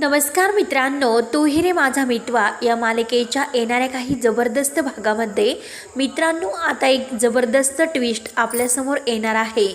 नमस्कार मित्रांनो तू रे माझा मिटवा. या मालिकेच्या येणाऱ्या काही जबरदस्त भागामध्ये मित्रांनो आता एक जबरदस्त ट्विस्ट आपल्यासमोर येणार आहे.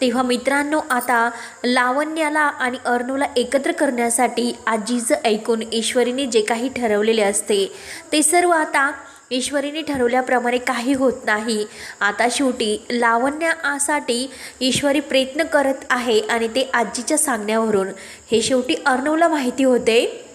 तेव्हा मित्रांनो आता लावण्याला आणि अर्णूला एकत्र करण्यासाठी आजीचं ऐकून ईश्वरीने जे काही ठरवलेले असते ते सर्व आता ईश्वरीने ठरवल्याप्रमाणे काही होत नाही. आता शेवटी लावण्यासाठी ईश्वरी प्रयत्न करत आहे आणि ते आजीच्या सांगण्यावरून. हे शेवटी अर्णवला माहिती होते.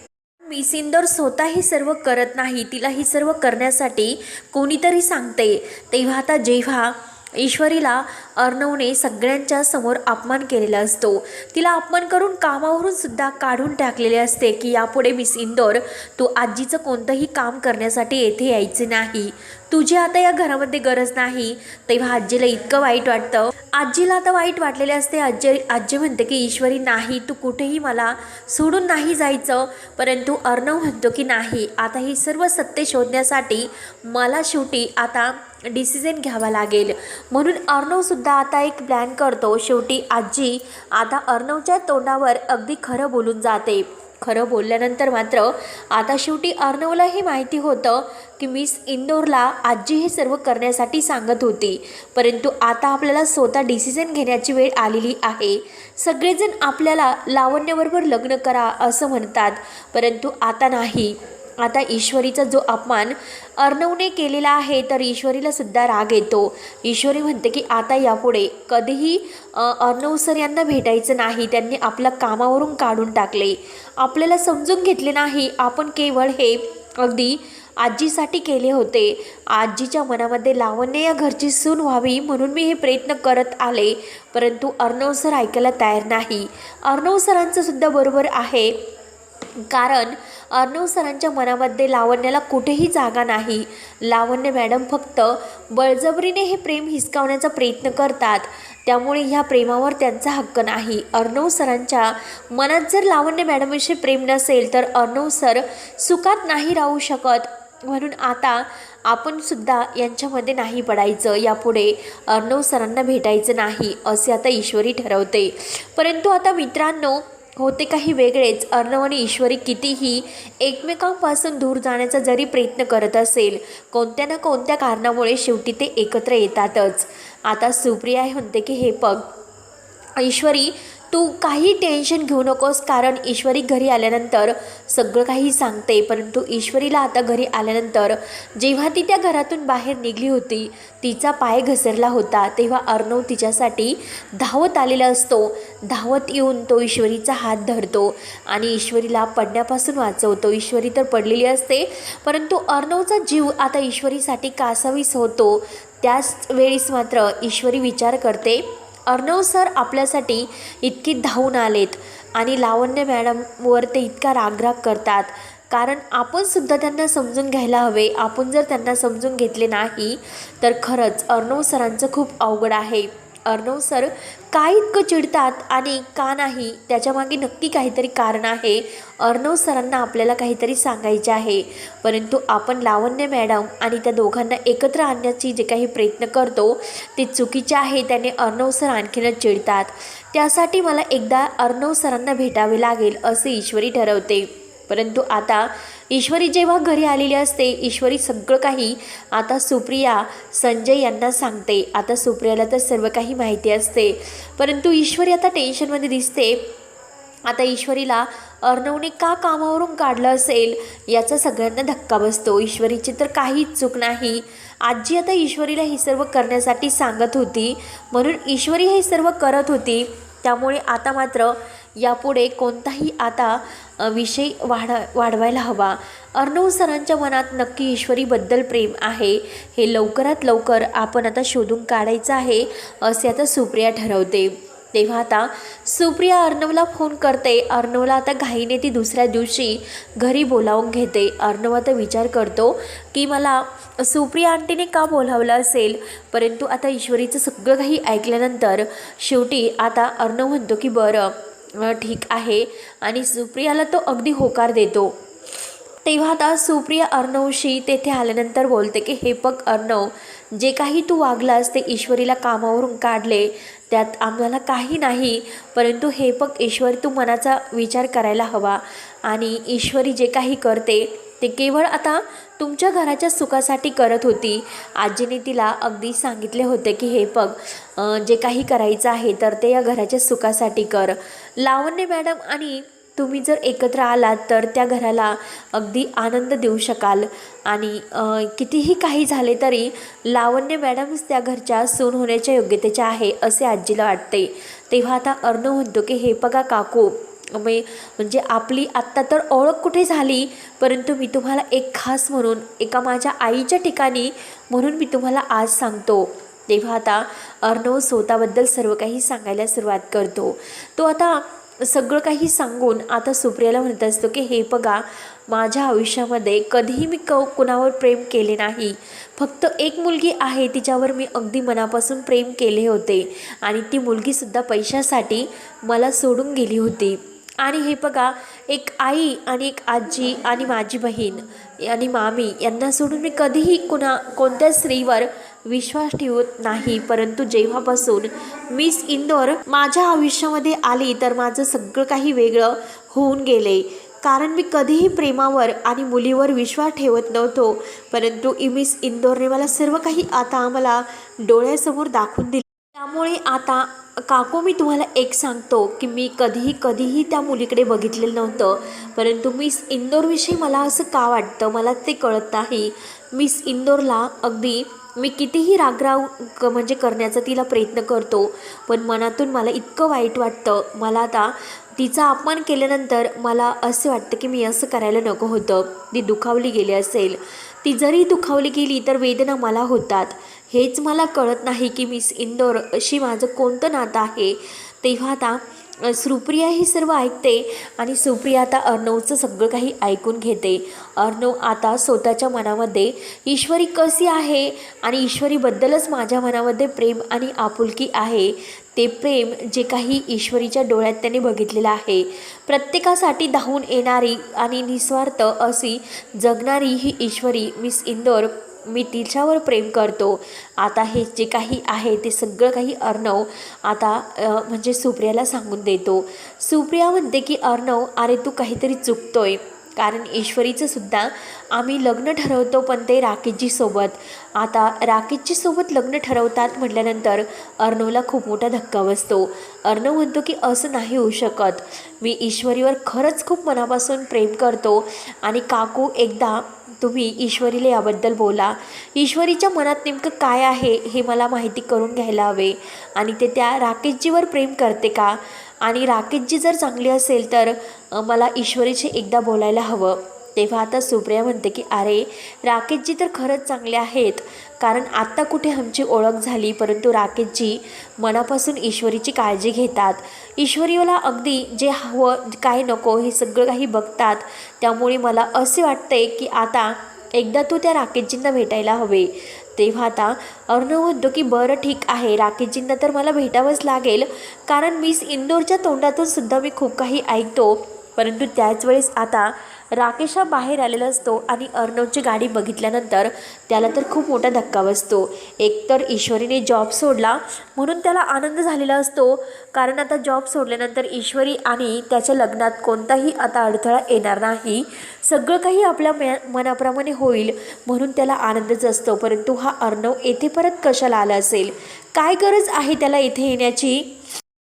मी स्वतः हे सर्व करत नाही तिला ही सर्व करण्यासाठी कोणीतरी सांगते. तेव्हा आता जेव्हा ईश्वरीला अर्णवने सगळ्यांच्या समोर अपमान केलेला असतो. तिला अपमान करून कामावरून सुद्धा काढून टाकलेले असते की यापुढे मिस इंदोर तू आजीचं कोणतंही काम करण्यासाठी येथे यायचे नाही. तुझी आता या घरामध्ये गरज नाही. तेव्हा आजीला इतकं वाईट वाटतं. आजीला आता वाईट वाटलेले असते. आजी आजी म्हणते की ईश्वरी नाही तू कुठेही मला सोडून नाही जायचं. परंतु अर्णव म्हणतो की नाही आता ही सर्व सत्य शोधण्यासाठी मला शेवटी आता डिसिजन घ्यावा लागेल. म्हणून अर्णवसुद्धा आता एक प्लॅन करतो. शेवटी आजी आता अर्णवच्या तोंडावर अगदी खरं बोलून जाते. खरं बोलल्यानंतर मात्र आता शेवटी अर्णवला हे माहिती होतं की मिस इंदोरला आजी हे सर्व करण्यासाठी सांगत होती. परंतु आता आपल्याला स्वतः डिसिजन घेण्याची वेळ आलेली आहे. सगळेजण आपल्याला लावण्याबरोबर लग्न करा असं म्हणतात. परंतु आता नाही. आता ईश्वरीचा जो अपमान अर्णवने केलेला आहे तर ईश्वरीला सुद्धा राग येतो. ईश्वरी म्हणते की आता यापुढे कधीही अर्णव सर यांना भेटायचं नाही. त्यांनी आपल्या कामावरून काढून टाकले. आपल्याला समजून घेतले नाही. आपण केवळ हे अगदी आजीसाठी केले होते. आजीच्या मनामध्ये लावण्य या घरची सून व्हावी म्हणून मी हे प्रयत्न करत आले. परंतु अर्णव सर ऐकायला तयार नाही. अर्णव सरांचं सुद्धा बरोबर आहे. कारण अर्णव सरांच्या मनामध्ये लावण्याला कुठेही जागा नाही. लावण्य मॅडम फक्त बळजबरीने हे प्रेम हिसकावण्याचा प्रयत्न करतात. त्यामुळे ह्या प्रेमावर त्यांचा हक्क नाही. अर्णव सरांच्या मनात जर लावण्य मॅडमविषयी प्रेम नसेल तर अर्णव सर सुखात नाही राहू शकत. म्हणून आता आपण सुद्धा यांच्यामध्ये नाही पडायचं. यापुढे अर्णव सरांना भेटायचं नाही असे आता ईश्वरी ठरवते. परंतु आता मित्रांनो होते काही वेगळेच. अर्णव आणि ईश्वरी कितीही एकमेकांपासून दूर जाण्याचा जरी प्रयत्न करत असेल कोणत्या ना कोणत्या कारणामुळे शेवटी ते एकत्र येतातच. आता सुप्रिया म्हणते की हे पग ईश्वरी तू काही टेन्शन घेऊ नकोस कारण ईश्वरी घरी आल्यानंतर सगळं काही सांगते. परंतु ईश्वरीला आता घरी आल्यानंतर जेव्हा ती त्या घरातून बाहेर निघली होती तिचा पाय घसरला होता. तेव्हा अर्णव तिच्यासाठी धावत आलेला असतो. धावत येऊन तो ईश्वरीचा हात धरतो आणि ईश्वरीला पडण्यापासून वाचवतो. ईश्वरी तर पडलेली असते परंतु अर्णवचा जीव आता ईश्वरीसाठी कासावीस होतो. त्याच वेळीस मात्र ईश्वरी विचार करते अर्णव सर आपल्यासाठी इतकी धावून आलेत. आणि लावण्य मॅडमवर ते इतका रागराग करतात. कारण आपणसुद्धा त्यांना समजून घ्यायला हवे. आपण जर त्यांना समजून घेतले नाही तर खरंच अर्णव सरांचं खूप अवघड आहे. अर्णव सर का इतकं चिडतात आणि का नाही? त्याच्यामागे नक्की काहीतरी कारण आहे. अर्णव सरांना आपल्याला काहीतरी सांगायचे आहे. परंतु आपण लावण्य मॅडम आणि त्या दोघांना एकत्र आणण्याची जे काही प्रयत्न करतो ते चुकीचे आहे त्याने अर्णव सर आणखीनच चिडतात. त्यासाठी मला एकदा अर्णव सरांना भेटावे लागेल असे ईश्वरी ठरवते. परंतु आता ईश्वरी जेव्हा घरी आलेली असते ईश्वरी सगळं काही आता सुप्रिया संजय यांना सांगते. आता सुप्रियाला तर सर्व काही माहिती असते. परंतु ईश्वरी आता टेन्शनमध्ये दिसते. आता ईश्वरीला अर्णवने का कामावरून काढलं असेल याचा सगळ्यांना धक्का बसतो. ईश्वरीची तर काहीच चूक नाही. आजी आता ईश्वरीला हे सर्व करण्यासाठी सांगत होती. म्हणून ईश्वरी हे सर्व करत होती. त्यामुळे आता मात्र यापुढे कोणताही आता विषय वाढा वाढवायला हवा. अर्णव सरांच्या मनात नक्की ईश्वरीबद्दल प्रेम आहे. हे लवकरात लवकर आपण आता शोधून काढायचं आहे असे आता सुप्रिया ठरवते. तेव्हा आता सुप्रिया अर्णवला फोन करते. अर्णवला आता घाईने ती दुसऱ्या दिवशी घरी बोलावून घेते. अर्णव आता विचार करतो की मला सुप्रिया आंटीने का बोलावलं असेल? परंतु आता ईश्वरीचं सगळं काही ऐकल्यानंतर शेवटी आता अर्णव म्हणतो की बरं ठीक आहे. आणि सुप्रियाला तो अगदी होकार देतो. तेव्हा आता सुप्रिया अर्णवशी तेथे आल्यानंतर बोलते की हे बघ अर्णव जे काही तू वागलास ते ईश्वरीला कामावरून काढले. त्यात आम्हाला काही नाही परंतु हे बघ ईश्वर तू मनाचा विचार करायला हवा. आणि ईश्वरी जे काही करते ते केवळ आता तुमच्या घराच्या सुखासाठी करत होती. आजीने तिला अगदी सांगितले होते की हे बघ जे काही करायचं आहे तर ते या घराच्या सुखासाठी कर. लावण्य मॅडम आणि तुम्ही जर एकत्र आलात तर त्या घराला अगदी आनंद देऊ शकाल. आणि कितीही काही झाले तरी लावण्य मॅडमच त्या घरच्या सून होण्याच्या योग्यतेच्या आहे असे आजीला वाटते. तेव्हा आता अर्णव म्हणतो की हे बघा काकू मी म्हणजे आपली आत्ता तर ओळख कुठे झाली परंतु मी तुम्हाला एक खास म्हणून एका माझ्या आईच्या ठिकाणी म्हणून मी तुम्हाला आज सांगतो. तेव्हा आता अर्णव स्वतःबद्दल सर्व काही सांगायला सुरुवात करतो. तो आता सगळं काही सांगून आता सुप्रियाला म्हणत असतो की हे बघा माझ्या आयुष्यामध्ये कधीही मी क कुणावर प्रेम केले नाही. फक्त एक मुलगी आहे तिच्यावर मी अगदी मनापासून प्रेम केले होते आणि ती मुलगीसुद्धा पैशासाठी मला सोडून गेली होती. आणि हे बघा एक आई आणि एक आजी आणि माझी बहीण आणि मामी यांना सोडून मी कधीही कुणा कोणत्या स्त्रीवर विश्वास ठेवत नाही. परंतु जेव्हापासून मिस इंदोर माझ्या आयुष्यामध्ये आली तर माझं सगळं काही वेगळं होऊन गेले. कारण मी कधीही प्रेमावर आणि मुलीवर विश्वास ठेवत नव्हतो. परंतु मिस इंदोरने मला सर्व काही आता आम्हाला डोळ्यासमोर दाखवून दिले. त्यामुळे आता काकू मी तुम्हाला एक सांगतो की मी कधीही कधीही त्या मुलीकडे बघितलेलं नव्हतं. परंतु मिस इंदोरविषयी मला असं का वाटतं मला ते कळत नाही. मिस इंदोरला अगदी मी कितीही रागराव क म्हणजे करण्याचा तिला प्रयत्न करतो पण मनातून मला इतकं वाईट वाटतं. मला आता तिचा अपमान केल्यानंतर मला असं वाटतं की मी असं करायला नको होतं. ती दुखावली गेली असेल. ती जरी दुखावली गेली तर वेदना मला होतात. हेच मला कळत नाही की मिस इंदोर अशी माझं कोणतं नातं आहे. तेव्हा आता सुप्रिया ही सर्व ऐकते आणि सुप्रिया आता अर्णवचं सगळं काही ऐकून घेते. अर्णव आता स्वतःच्या मनामध्ये ईश्वरी कशी आहे? आणि ईश्वरीबद्दलच माझ्या मनामध्ये प्रेम आणि आपुलकी आहे. ते प्रेम जे काही ईश्वरीच्या डोळ्यात त्याने बघितलेलं आहे. प्रत्येकासाठी धावून येणारी आणि निस्वार्थ अशी जगणारी ही ईश्वरी मिस इंदोर मी तिच्यावर प्रेम करतो. आता हे जे काही आहे ते सगळं काही अर्णव आता म्हणजे सुप्रियाला सांगून देतो. सुप्रिया म्हणते की अर्णव अरे तू काहीतरी चुकतोय. कारण ईश्वरीचं सुद्धा आम्ही लग्न ठरवतो पण ते राकेशजी सोबत आता राकेशजी सोबत लग्न ठरवतात म्हटल्यानंतर अर्णवला खूप मोठा धक्का बसतो. अर्णव म्हणतो की असं नाही होऊ शकत. मी ईश्वरीवर खरंच खूप मनापासून प्रेम करतो आणि काकू एकदा तुम्ही ईश्वरीला याबद्दल बोला. ईश्वरीच्या मनात नेमकं काय आहे हे मला माहिती करून घ्यायला हवे आणि ते त्या राकेशजीवर प्रेम करते का? आणि राकेशजी जर चांगली असेल तर मला ईश्वरीशी एकदा बोलायला हवं. तेव्हा आता सुप्रिया म्हणते की अरे राकेशजी तर खरंच चांगले आहेत. कारण आत्ता कुठे आमची ओळख झाली परंतु राकेशजी मनापासून ईश्वरीची काळजी घेतात. ईश्वरीला अगदी जे हवं काय नको हे सगळं काही बघतात. त्यामुळे मला असे वाटते की आता एकदा तू त्या राकेशजींना भेटायला हवे. तेव्हा आता अर्णव म्हणतो की बरं ठीक आहे. राकेशजींना तर मला भेटावंच लागेल. कारण मिस इंदोरच्या तोंडातून सुद्धा मी खूप काही ऐकतो. परंतु त्याच वेळेस आता राकेश हा बाहेर आलेला असतो आणि अर्णवची गाडी बघितल्यानंतर त्याला तर खूप मोठा धक्का बसतो. एकतर ईश्वरीने जॉब सोडला म्हणून त्याला आनंद झालेला असतो. कारण आता जॉब सोडल्यानंतर ईश्वरी आणि त्याच्या लग्नात कोणताही आता अडथळा येणार नाही. सगळं काही आपल्या म मनाप्रमाणे होईल म्हणून त्याला आनंदच असतो. परंतु हा अर्णव येथे परत कशाला आला असेल? काय गरज आहे त्याला इथे येण्याची?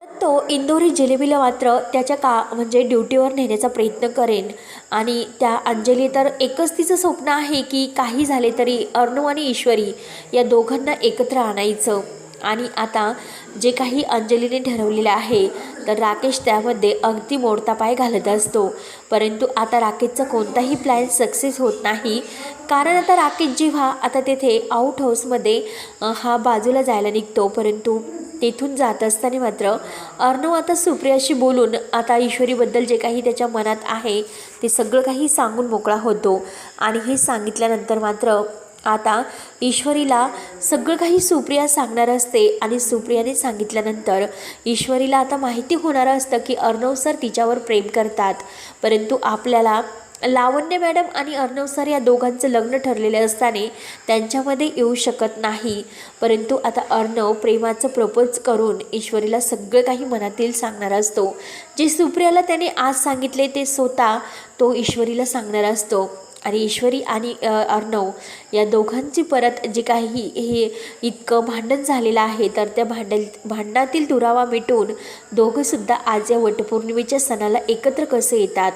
तो इंदोरी जिलेबीला मात्र त्याच्या का म्हणजे ड्युटीवर नेण्याचा प्रयत्न करेन. आणि त्या अंजली तर एकच तिचं स्वप्न आहे की काही झाले तरी अर्णव आणि ईश्वरी या दोघांना एकत्र आणायचं. आणि आता जे काही अंजलीने ठरवलेलं आहे तर राकेश त्यामध्ये अगदी मोडता पाय घालत असतो. परंतु आता राकेशचा कोणताही प्लॅन सक्सेस होत नाही. कारण आता राकेश जेव्हा आता तेथे आउट हाऊसमध्ये हा बाजूला जायला निघतो. परंतु तेथून जात असताना मात्र अर्णव आता सुप्रियाशी बोलून आता ईश्वरीबद्दल जे काही त्याच्या मनात आहे ते सगळं काही सांगून मोकळा होतो. आणि हे सांगितल्यानंतर मात्र आता ईश्वरीला सगळं काही सुप्रिया सांगणार असते आणि सुप्रियाने सांगितल्यानंतर ईश्वरीला आता माहिती होणार असतं की अर्णव सर तिच्यावर प्रेम करतात. परंतु आपल्याला लावण्य मॅडम आणि अर्णव सर या दोघांचं लग्न ठरलेले असताना त्यांच्यामध्ये येऊ शकत नाही. परंतु आता अर्णव प्रेमाचं प्रपोज करून ईश्वरीला सगळं काही मनातील सांगणार असतो. जे सुप्रियाला त्याने आज सांगितले ते स्वतः तो ईश्वरीला सांगणार असतो. आणि ईश्वरी आणि अर्णव या दोघांची परत जे काही हे इतकं भांडण झालेलं आहे तर त्या भांडण भांडणातील दुरावा मिटून दोघंसुद्धा आज या वटपौर्णिमेच्या सणाला एकत्र कसे येतात?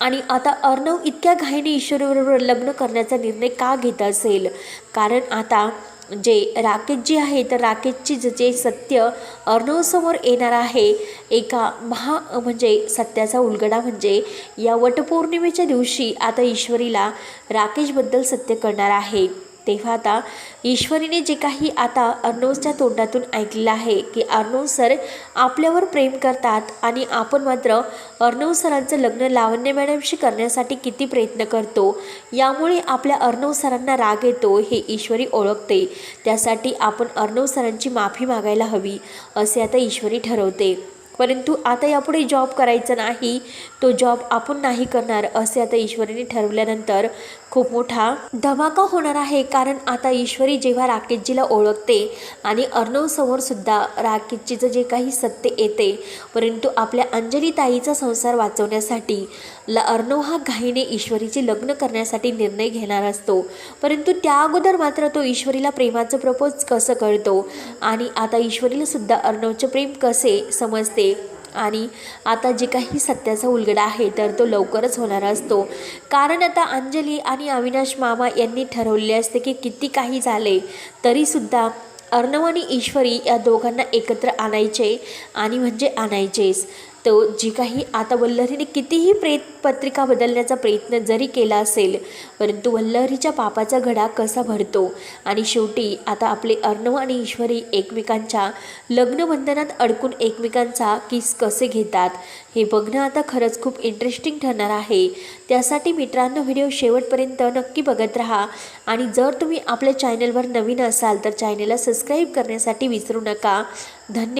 आणि आता अर्णव इतक्या घाईने ईश्वरीबरोबर लग्न करण्याचा निर्णय का घेत असेल? कारण आता जे राकेश जी आहे तर राकेशची जे जे सत्य अर्णवसमोर येणार आहे एका महा म्हणजे सत्याचा उलगडा म्हणजे या वटपौर्णिमेच्या दिवशी आता ईश्वरीला राकेशबद्दल सत्य करणार आहे. तेव्हा आता ईश्वरीने जे काही आता अर्नोजच्या तोंडातून ऐकलेलं आहे की अर्नोज सर आपल्यावर प्रेम करतात आणि आपण मात्र अर्णव सरांचं लग्न लावण्य मॅडमशी करण्यासाठी किती प्रयत्न करतो यामुळे आपल्या अर्णव सरांना राग येतो हे ईश्वरी ओळखते. त्यासाठी आपण अर्णव सरांची माफी मागायला हवी असे आता ईश्वरी ठरवते. परंतु आता यापुढे जॉब करायचा नाही तो जॉब आपण नाही करणार असे आता ईश्वरीने ठरवल्यानंतर खूप मोठा धमाका होणार आहे. कारण आता ईश्वरी जेव्हा राकेशजीला ओळखते आणि अर्णवसमोर सुद्धा राकेशजीचं जे काही सत्य येते परंतु आपल्या अंजली ताईचा संसार वाचवण्यासाठी ल अर्णव हा घाईने ईश्वरीचे लग्न करण्यासाठी निर्णय घेणार असतो. परंतु त्या अगोदर मात्र तो ईश्वरीला प्रेमाचं प्रपोज कसं कळतो? आणि आता ईश्वरीला सुद्धा अर्णवचे प्रेम कसे समजते? आणि आता जे काही सत्याचा उलगडा आहे तर तो लवकरच होणार असतो. कारण आता अंजली आणि अविनाश मामा यांनी ठरवले असते की किती काही झाले तरीसुद्धा अर्णव आणि ईश्वरी या दोघांना एकत्र आणायचे आणि म्हणजे आणायचेच. तो जी काही आता वल्लरीने कितीही प्रेत पत्रिका बदलण्याचा प्रयत्न जरी केला असेल परंतु वल्लरीच्या पापाचा घडा कसा भरतो? आणि शेवटी आता आपले अर्णव आणि ईश्वरी एकमेकांच्या लग्नबंधनात अडकून एकमेकांचा किस कसे घेतात? हे बघणं आता खरंच खूप इंटरेस्टिंग ठरणार आहे. त्यासाठी मित्रांनो व्हिडिओ शेवटपर्यंत नक्की बघत राहा. आणि जर तुम्ही आपल्या चॅनलवर नवीन असाल तर चॅनलला सबस्क्राईब करण्यासाठी विसरू नका. धन्यवाद